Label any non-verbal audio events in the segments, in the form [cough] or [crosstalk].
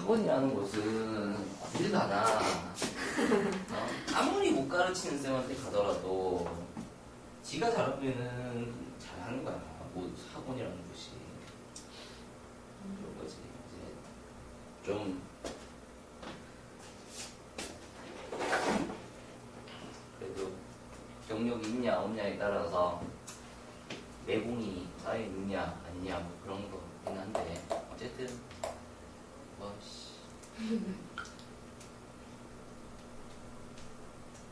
학원이라는 곳은 어딜 가나 어? 아무리 못 가르치는 쌤한테 가더라도 지가 잘하면은 잘하는 거야. 뭐 학원이라는 곳이. 그런 거지. 이제 좀 그래도 경력이 있냐 없냐에 따라서 내공이 쌓여 있냐 아니냐 뭐 그런 거긴 한데 어쨌든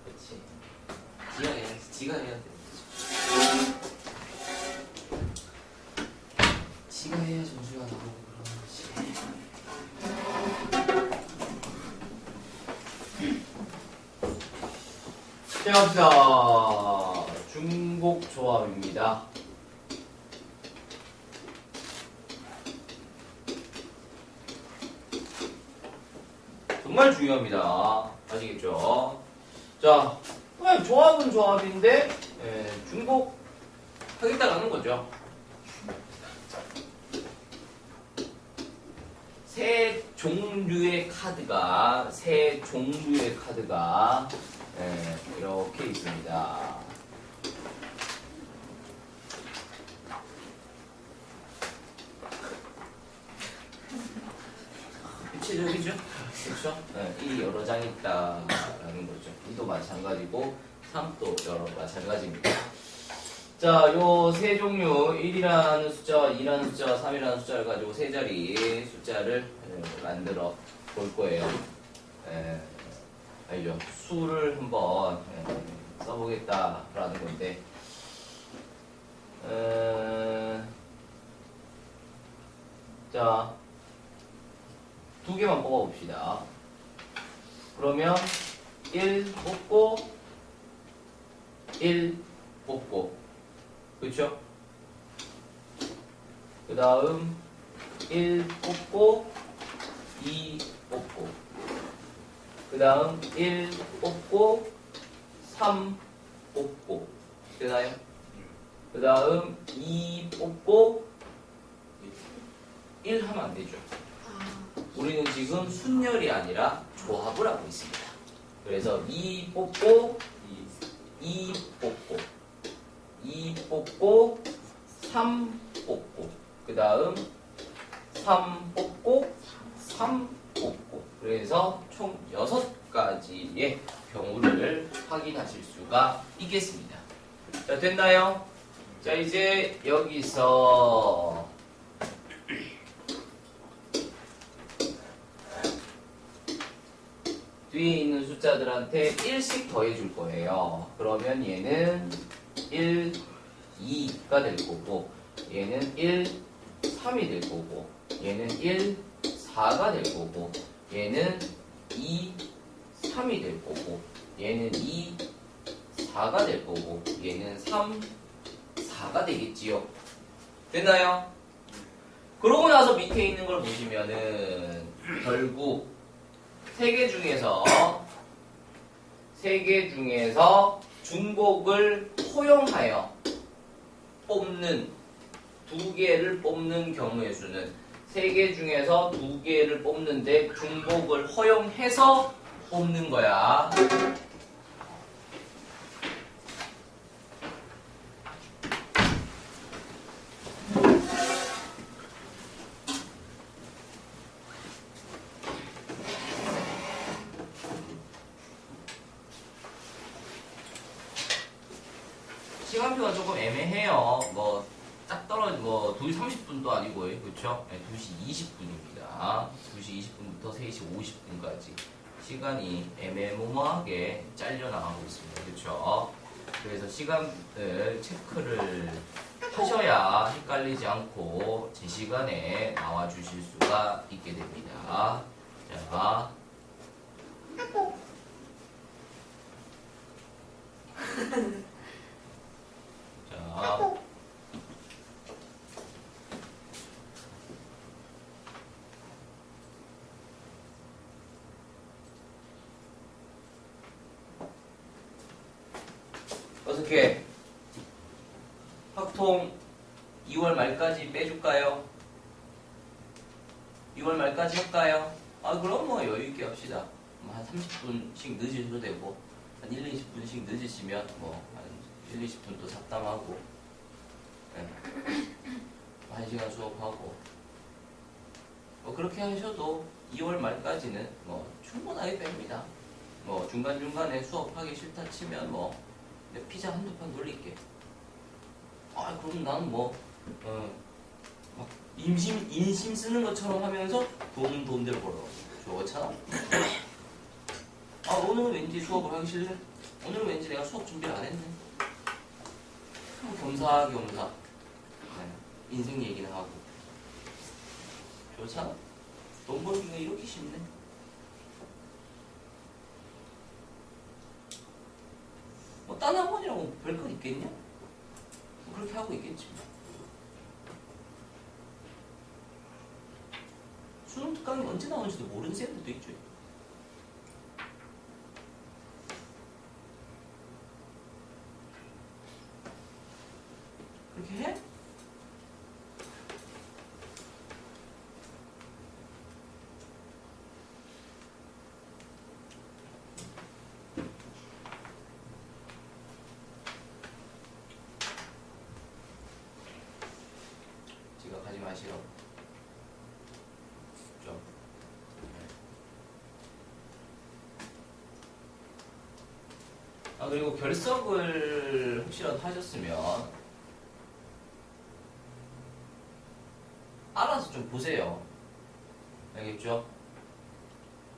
그렇지 지가 해야지 지가 돼 지가 해야 점수가 나오고 그런 거지 자, 갑시다. 중복 조합입니다. 정말 중요합니다. 아시겠죠? 자, 그냥 조합은 조합인데, 예, 중복 하겠다라는 거죠. 세 종류의 카드가, 세 종류의 카드가, 예, 이렇게 있습니다. 구체적이죠? 그렇죠? 네, 이 여러 장이 있다라는 거죠. 이도 마찬가지고 3도 여러 마찬가지입니다. 자, 요 세 종류 1이라는 숫자와 2라는 숫자와 3이라는 숫자를 가지고 세 자리 숫자를 에, 만들어 볼 거예요. 에, 알죠? 수를 한번 에, 써보겠다라는 건데 에, 자, 두 개만 뽑아봅시다. 그러면 1 뽑고 1 뽑고 그쵸? 그 다음 1 뽑고 2 뽑고 그 다음 1 뽑고 3 뽑고 되나요? 그 다음 2 뽑고 1 하면 안 되죠. 우리는 지금 순열이 아니라 조합을 하고 있습니다. 그래서 2 뽑고 2 뽑고 2 뽑고 3 뽑고 그 다음 3 뽑고 3 뽑고 그래서 총 6가지의 경우를 확인하실 수가 있겠습니다. 자 됐나요? 자 이제 여기서 뒤에 있는 숫자들한테 1씩 더해줄 거예요. 그러면 얘는 1, 2가 될 거고, 얘는 1, 3이 될 거고, 얘는 1, 4가 될 거고, 얘는 2, 3이 될 거고, 얘는 2, 4가 될 거고, 얘는 3, 4가 되겠지요. 됐나요? 그러고 나서 밑에 있는 걸 보시면은 결국 세 개 중에서 세 개 중에서 중복을 허용하여 뽑는 두 개를 뽑는 경우의 수는 세 개 중에서 두 개를 뽑는데 중복을 허용해서 뽑는 거야. 시간표가 조금 애매해요. 뭐, 딱 떨어져, 뭐, 2시 30분도 아니고, 그쵸? 네, 2시 20분입니다. 2시 20분부터 3시 50분까지. 시간이 애매모호하게 잘려나가고 있습니다. 그쵸? 그래서 시간을 체크를 하셔야 헷갈리지 않고 제 시간에 나와 주실 수가 있게 됩니다. 자. [laughs] 자. 어떻게 학통 2월 말까지 빼줄까요? 6월 말까지 할까요? 아 그럼 뭐 여유 있게 합시다. 뭐한 30분씩 늦으셔도 되고 한 1, 20분씩 늦으시면 뭐한 1, 20분 또 잡담하고 네. 한 시간 수업하고 뭐 그렇게 하셔도 2월 말까지는 뭐 충분하게 뺍니다. 뭐 중간 중간에 수업하기 싫다 치면 뭐내 피자 한두 판 돌릴게. 아 그럼 나는 뭐 어, 막 임심 인심 쓰는 것처럼 하면서 돈 돈대로 벌어. 좋잖아. 아 오늘은 왠지 수업을 하기 싫네. 오늘은 왠지 내가 수업 준비를 안 했네. 겸사겸사 네, 인생 얘기는 하고 좋잖아. 돈 벌기가 이렇게 쉽네. 뭐딴 학원이라고 별건 있겠냐? 뭐 그렇게 하고 있겠지. 뭐. 수능 특강이 언제 나오는지도 모르는 쌤들도 있죠. 그렇게 해? 지각하지 마시오. 좀. 아 그리고 결석을 혹시라도 하셨으면 알아서 좀 보세요. 알겠죠?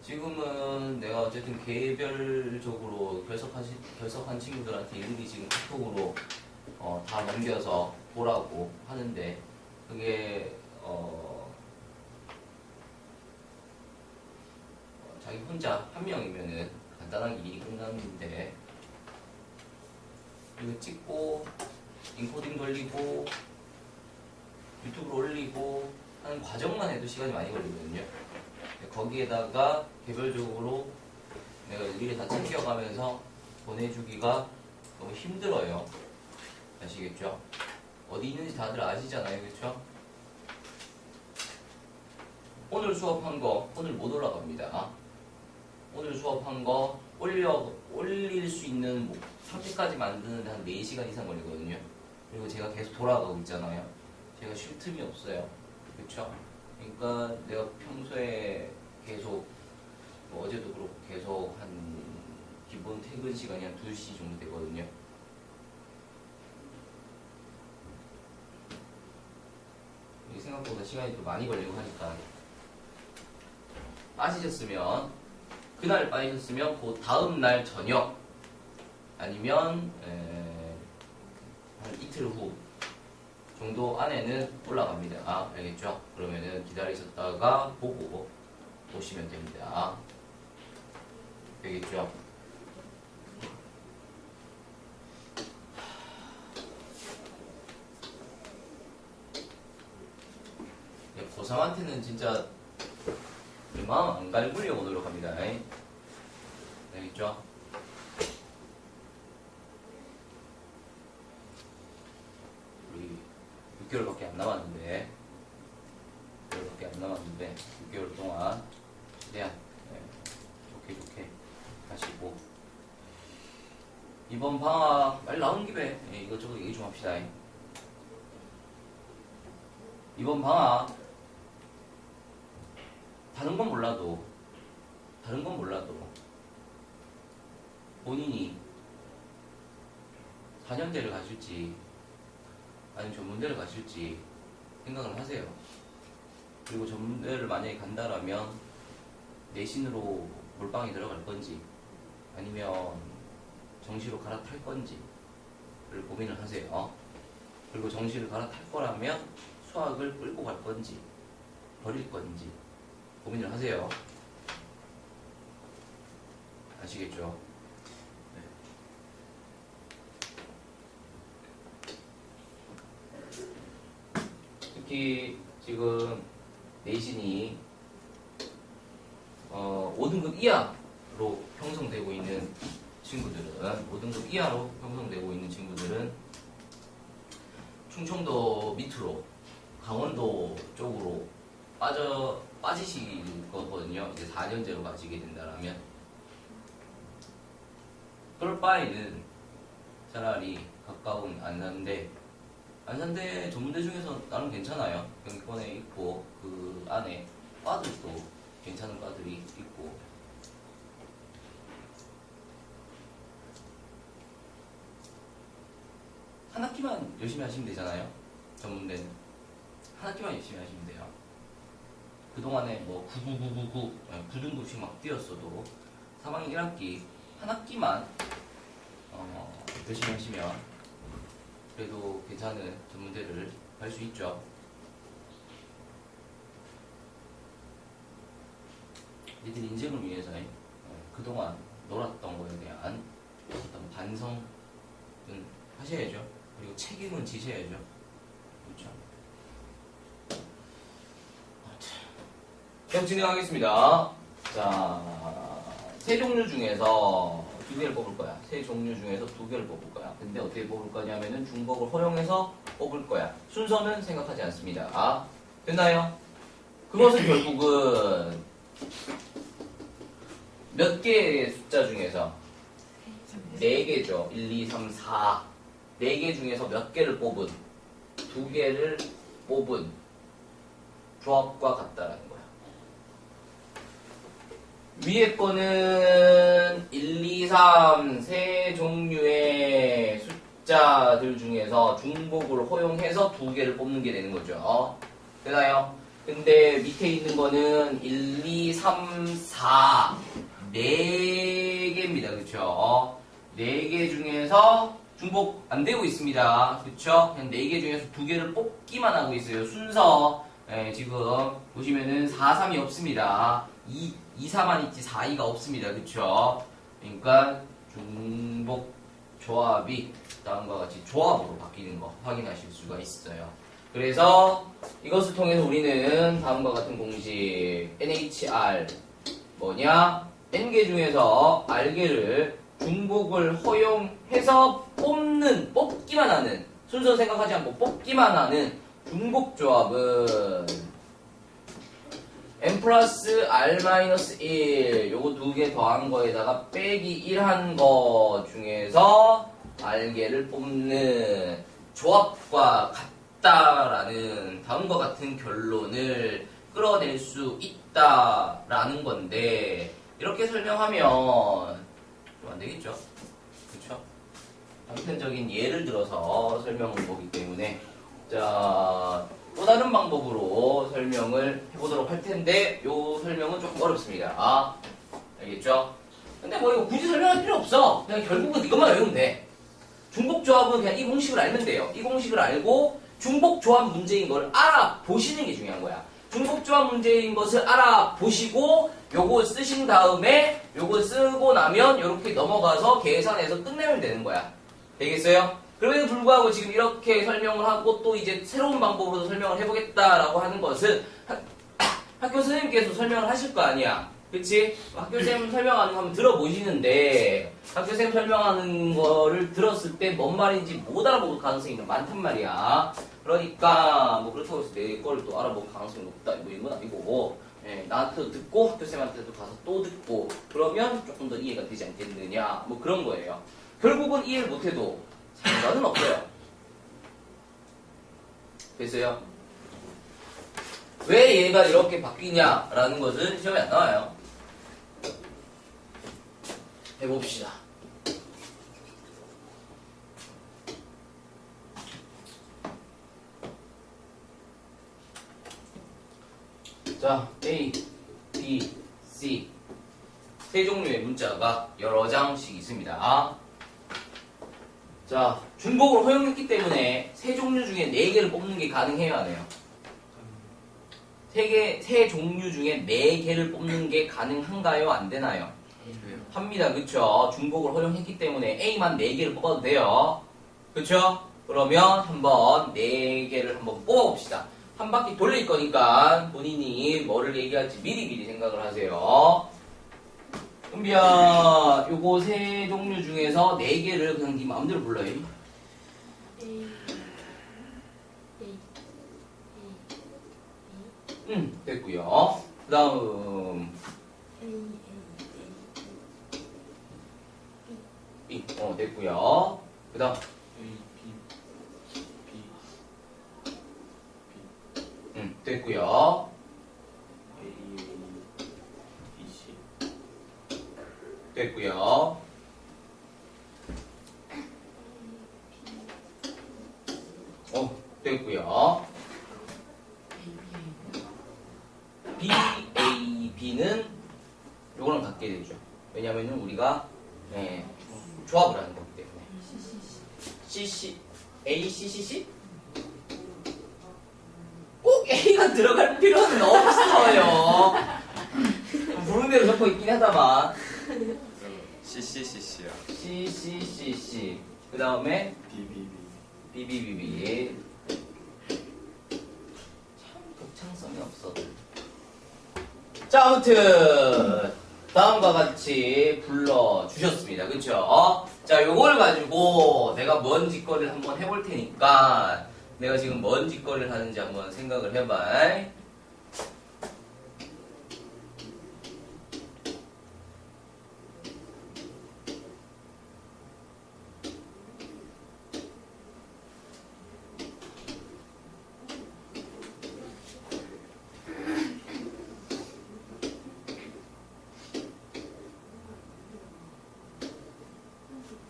지금은 내가 어쨌든 개별적으로 결석하시, 결석한 친구들한테 일일이 지금 카톡으로 어, 다 넘겨서 보라고 하는데 그게 어, 어, 자기 혼자 한 명이면은 간단하게 일이 끝나는데 이거 찍고 인코딩 돌리고 유튜브로 올리고 하는 과정만 해도 시간이 많이 걸리거든요. 거기에다가 개별적으로 내가 일일이 다 챙겨가면서 보내주기가 너무 힘들어요. 아시겠죠? 어디 있는지 다들 아시잖아요, 그렇죠? 오늘 수업한 거 오늘 못 올라갑니다. 오늘 수업한 거 올려 올릴 수 있는 뭐 상태까지 만드는데 한 4시간 이상 걸리거든요. 그리고 제가 계속 돌아가고 있잖아요. 제가 쉴 틈이 없어요. 그렇죠? 그러니까 내가 평소에 계속 뭐 어제도 그렇고 계속 한 기본 퇴근 시간이 한 2시 정도 되거든요. 이게 생각보다 시간이 또 많이 걸리고 하니까 빠지셨으면 그날 빠지셨으면 그 다음 날 저녁 아니면 에, 한 이틀 후 정도 안에는 올라갑니다. 아, 알겠죠? 그러면은 기다리셨다가 보고 오시면 됩니다. 알겠죠? 네, 고3한테는 진짜 내 마음 안 갈구려고 노력합니다. 알겠죠? 우리 6개월밖에 안 남았는데 6개월밖에 안 남았는데 6개월 동안 최대한 네, 좋게 좋게 하시고 이번 방학 말 나온 김에 예, 이것저것 얘기 좀 합시다 이번 방학 다른 건 몰라도 다른 건 몰라도 본인이 4년제를 가실지 아니면 전문대를 가실지 생각을 하세요. 그리고 전문대를 만약에 간다라면 내신으로 몰빵에 들어갈 건지 아니면 정시로 갈아탈 건지를 고민을 하세요. 그리고 정시를 갈아탈 거라면 수학을 끌고 갈 건지 버릴 건지 고민을 하세요. 아시겠죠? 특히 지금 내신이 어, 5등급 이하로 형성되고 있는 친구들은 5등급 이하로 형성되고 있는 친구들은 충청도 밑으로 강원도 쪽으로 빠져 빠지실 거거든요. 이제 4년제로 가지게 된다라면 그럴 바에는 차라리 가까운 안산대 안산대 전문대 중에서 나름 괜찮아요. 경기권에 있고 그 안에 과들도 괜찮은 과들이 있고 한 학기만 열심히 하시면 되잖아요. 전문대는 한 학기만 열심히 하시면 돼요. 그동안에 뭐 9999, 9등급씩 막 뛰었어도 3학년 1학기 한 학기만 어, 열심히 하시면 그래도 괜찮은 전문대를 갈수 있죠. 니들 인생을 위해서 어, 그동안 놀았던 거에 대한 어떤 반성은 하셔야죠. 그리고 책임은 지셔야죠. 그렇죠. 계속 진행하겠습니다. 자, 세 종류 중에서 두 개를 뽑을 거야. 세 종류 중에서 두 개를 뽑을 거야. 근데 어떻게 뽑을 거냐면은 중복을 허용해서 뽑을 거야. 순서는 생각하지 않습니다. 됐나요? 그것은 결국은 몇 개의 숫자 중에서 네 개죠. 1, 2, 3, 4. 네 개 중에서 몇 개를 뽑은, 두 개를 뽑은 조합과 같다라는. 위에 거는 1, 2, 3, 세 종류의 숫자들 중에서 중복을 허용해서 두 개를 뽑는 게 되는 거죠. 되나요? 근데 밑에 있는 거는 1, 2, 3, 4. 네 개입니다. 그쵸? 네 개 중에서 중복 안 되고 있습니다. 그쵸? 네 개 중에서 두 개를 뽑기만 하고 있어요. 순서. 예, 지금 보시면은 4, 3이 없습니다. 2, 2, 4만 있지 4, 2가 없습니다. 그쵸? 그러니까 중복 조합이 다음과 같이 조합으로 바뀌는 거 확인하실 수가 있어요. 그래서 이것을 통해서 우리는 다음과 같은 공식 NHR 뭐냐? N개 중에서 R개를 중복을 허용해서 뽑는, 뽑기만 하는, 순서 생각하지 않고 뽑기만 하는 중복 조합은 n 플러스 r 마이너스 1 요거 두 개 더한 거에다가 빼기 1 한 거 중에서 r개를 뽑는 조합과 같다라는 다음과 같은 결론을 끌어낼 수 있다라는 건데 이렇게 설명하면 좀 안 되겠죠? 그렇죠? 단편적인 예를 들어서 설명을 보기 때문에 자, 또 다른 방법으로 설명을 해보도록 할 텐데 요 설명은 조금 어렵습니다. 아, 알겠죠? 근데 뭐 이거 굳이 설명할 필요 없어. 그냥 결국은 이것만 외우면 돼. 중복 조합은 그냥 이 공식을 알면 돼요. 이 공식을 알고 중복 조합 문제인 걸 알아보시는 게 중요한 거야. 중복 조합 문제인 것을 알아보시고 요거 쓰신 다음에 요거 쓰고 나면 이렇게 넘어가서 계산해서 끝내면 되는 거야. 되겠어요? 그럼에도 불구하고 지금 이렇게 설명을 하고 또 이제 새로운 방법으로 설명을 해보겠다라고 하는 것은 학, [coughs] 학교 선생님께서 설명을 하실 거 아니야. 그치? 학교 선생님 설명하는 거 한번 들어보시는데 학교 선생님 설명하는 거를 들었을 때 뭔 말인지 못 알아볼 가능성이 많단 말이야. 그러니까 뭐 그렇다고 해서 내 거를 또 알아볼 가능성이 높다 뭐 이런 건 아니고 예, 나한테도 듣고 학교 선생님한테도 가서 또 듣고 그러면 조금 더 이해가 되지 않겠느냐 뭐 그런 거예요. 결국은 이해를 못해도 상관은 없어요. 됐어요? 왜 얘가 이렇게 바뀌냐라는 것은 시험에 안 나와요. 해봅시다. 자, A, B, C 세 종류의 문자가 여러 장씩 있습니다. 자, 중복을 허용했기 때문에 세 종류 중에 네 개를 뽑는 게 가능해요, 안 해요? 세 개, 세 종류 중에 네 개를 뽑는 게 가능한가요, 안 되나요? 합니다, 그쵸? 중복을 허용했기 때문에 A만 네 개를 뽑아도 돼요. 그쵸? 그러면 한번 네 개를 한번 뽑아봅시다. 한 바퀴 돌릴 거니까 본인이 뭐를 얘기할지 미리미리 생각을 하세요. 은비야, 요거 세 종류 중에서 네 개를 그냥 네 마음대로 불러요. A A A 응, 됐고요. 그 다음. A A A B 어 됐고요. 그 다음. A B B 음 됐고요 A A B C 됐고요 어 됐고요 B A B는 요거랑 같게 되죠 왜냐면은 우리가 예, 조합을 하는 거기 때문에 C C A C C C 꼭 A가 들어갈 필요는 없어요 부른 대로 적고 있긴 하다만 CCCC야 C C C. 그 다음에 BBB B B. B B 참 독창성이 없어 자 아무튼 다음과 같이 불러 주셨습니다. 그쵸? 자 요걸 가지고 내가 뭔 짓거리를 한번 해볼 테니까 내가 지금 뭔 짓거리를 하는지 한번 생각을 해봐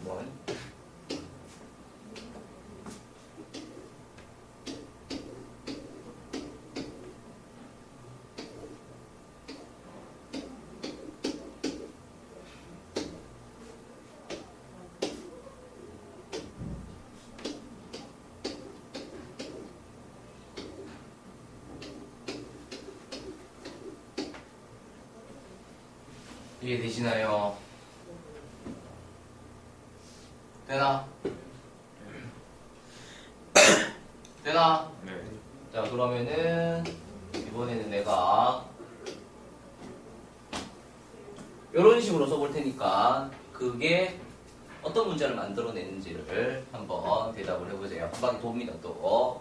뭐 이해되시나요? 되나? [coughs] 되나? 네 자 그러면은 이번에는 내가 이런 식으로 써볼 테니까 그게 어떤 문자를 만들어내는지를 한번 대답을 해보세요. 한 바퀴 돕니다 또.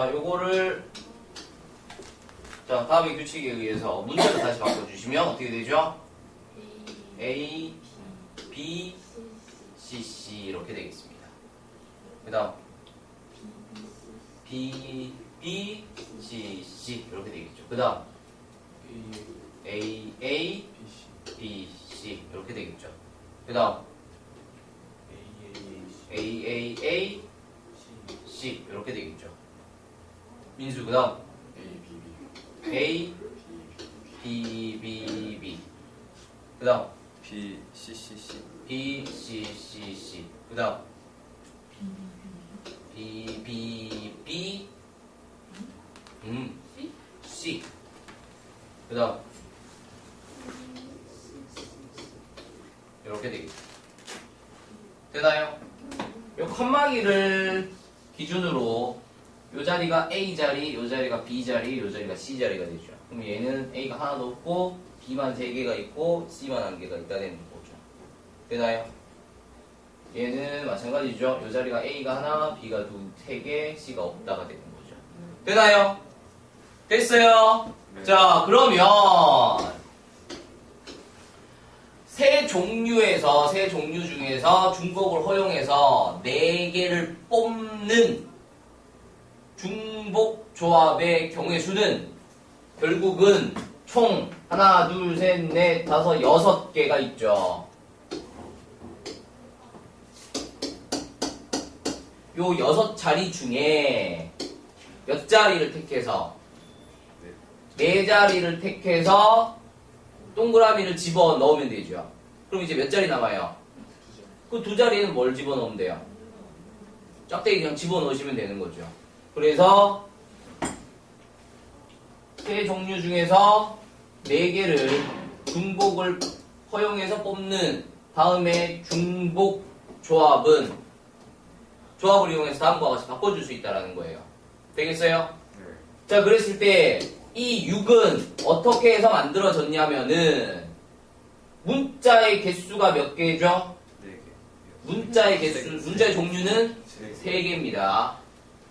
자, 요거를 자, 다음의 규칙에 의해서 문제를 다시 바꿔주시면 어떻게 되죠? A B, C, C 이렇게 되겠습니다. 그 다음 B, B, C, C 이렇게 되겠죠. 그 다음 A A, B C 이렇게 되겠죠. 그 다음 A A A C 이렇게 되겠죠. 민수 그 다음 A B B B B, B, B. 그 다음 B C C C. B, C, C, C. 그 다음 B, B, B. 음, C. 그 다음 이렇게 되겠죠. 되나요? 요 칸막이를 기준으로 요 자리가 A 자리, 요 자리가 B 자리, 요 자리가 C 자리가 되죠 그럼 얘는 A가 하나도 없고 B만 3개가 있고 C만 1개가 있다는 거죠 되나요? 얘는 마찬가지죠. 요 자리가 A가 하나, B가 두, 세 개, C가 없다가 되는 거죠. 되나요? 됐어요? 네. 자, 그러면 세 종류에서 세 종류 중에서 중복을 허용해서 네 개를 뽑는 중복 조합의 경우의 수는 결국은 총 하나, 둘, 셋, 넷, 다섯, 여섯 개가 있죠. 요 여섯 자리 중에 몇 자리를 택해서 네 자리를 택해서 동그라미를 집어 넣으면 되죠. 그럼 이제 몇 자리 남아요? 그 두 자리는 뭘 집어 넣으면 돼요? 짝대기 그냥 집어 넣으시면 되는 거죠. 그래서 세 종류 중에서 네 개를 중복을 허용해서 뽑는 다음에 중복 조합은 조합을 이용해서 다음과 같이 바꿔줄 수 있다라는 거예요. 되겠어요? 네. 자, 그랬을 때 이 6은 어떻게 해서 만들어졌냐면은 문자의 개수가 몇 개죠? 네 개. 문자의 개수, 문자의 종류는 세 개. 3개입니다.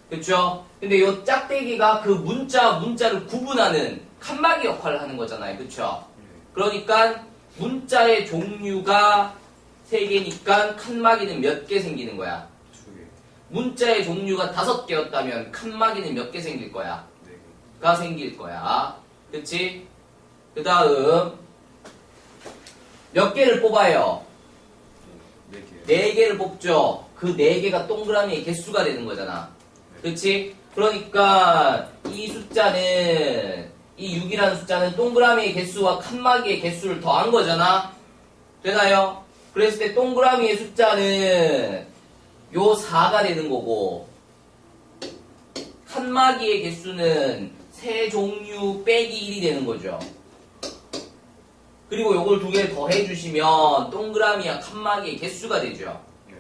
그쵸? 근데 요 짝대기가 그 문자, 문자를 구분하는 칸막이 역할을 하는 거잖아요. 그쵸? 네. 그러니까 문자의 종류가 3개니까 칸막이는 몇 개 생기는 거야? 두 개. 문자의 종류가 5개였다면 칸막이는 몇 개 생길 거야? 네 개. 가 생길 거야. 그치? 그 다음, 몇 개를 뽑아요? 네 개. 네 개를 뽑죠. 그 네 개가 동그라미의 개수가 되는 거잖아. 그치? 그러니까 이 숫자는, 이 6이라는 숫자는 동그라미의 개수와 칸막이의 개수를 더한 거잖아. 되나요? 그랬을 때 동그라미의 숫자는 요 4가 되는 거고, 칸막이의 개수는 세 종류 빼기 1이 되는 거죠. 그리고 요걸 두 개를 더 해 주시면 동그라미와 칸막이의 개수가 되죠. 네.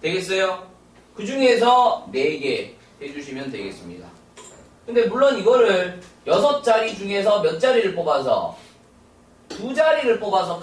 되겠어요? 그 중에서 4개 해주시면 되겠습니다. 근데 물론 이거를 6자리 중에서 몇 자리를 뽑아서 두 자리를 뽑아서